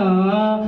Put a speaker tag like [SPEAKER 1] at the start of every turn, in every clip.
[SPEAKER 1] 嗯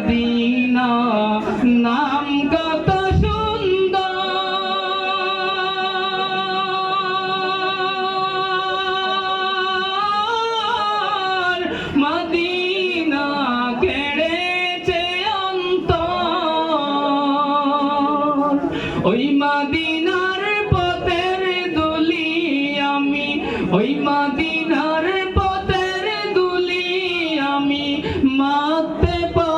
[SPEAKER 1] Medina, নাম কত সুন্দর। মদিনা কেড়েছে অন্তর। ওই মদিনার পথের দুলি আমি, ওই মদিনার পথের দুলি আমি মাতে পারলাম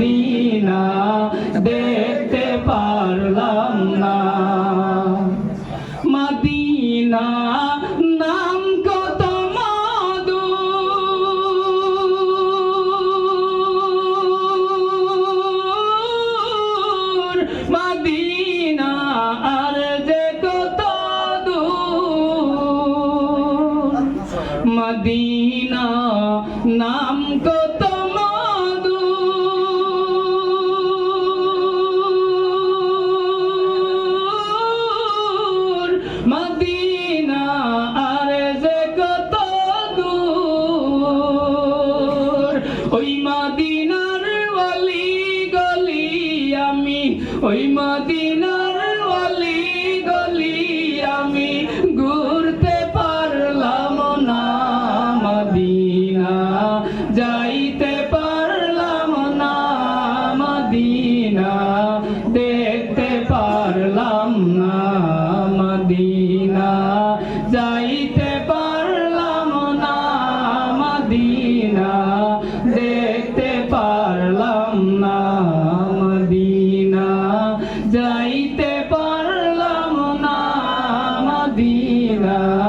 [SPEAKER 1] মদিনা দেখতে পারলাম না। মদিনা নাম কত মধু। মদিনা আর যে কত মদিনা নাম কত ওই মদিনার ওয়ালি গলি আমি ঘুরতে পারলাম না মদিনা। যাইতে পারলাম না মদিনা। Be Medina.